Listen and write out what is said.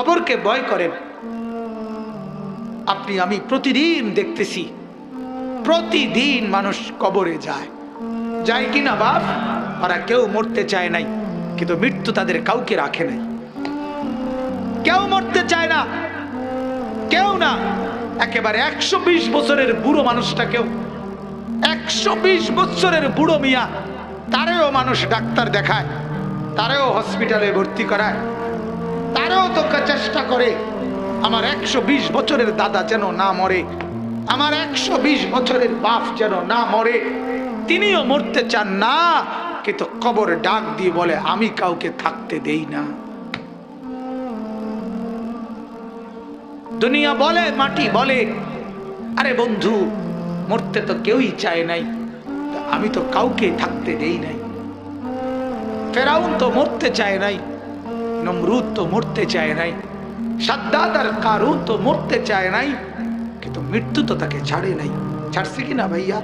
কবরকে ভয় করেন। আপনি, আমি প্রতিদিন দেখতেছি, প্রতিদিন মানুষ কবরে যায়। যায় কি না বাপ? ওরা কেউ মরতে চায় নাই, কিন্তু মৃত্যু তাদের কাউকে রাখে নাই। কেউ মরতে চায় না, কেউ না। একেবারে একশো বিশ বছরের বুড়ো মানুষটাকেও, একশো বিশ বছরের বুড়ো মিয়া, তারেও মানুষ ডাক্তার দেখায়, তারেও হসপিটালে ভর্তি করায়, তারেও তো চেষ্টা করে, আমার একশো বিশ বছরের দাদা যেন না মরে, আমার একশো বিশ বছরের বাপ যেন না মরে, তিনিও মরতে চান না, কিন্তু কবর ডাক দিয়ে বলে, আমি কাউকে থাকতে দেই না। দুনিয়া বলে, মাটি বলে, আরে বন্ধু, মরতে তো কেউই চায় নাই আমি তো কাউকে থাকতে দেই নাই। ফেরাউন তো মরতে চায় নাই, নমরুদ তো মরতে চায় নাই সাদ্দাত আর কারু তো মরতে চায় নাই, কিন্তু মৃত্যু তো তাকে ছাড়ে নাই। ছাড়ছে কি না ভাইয়া?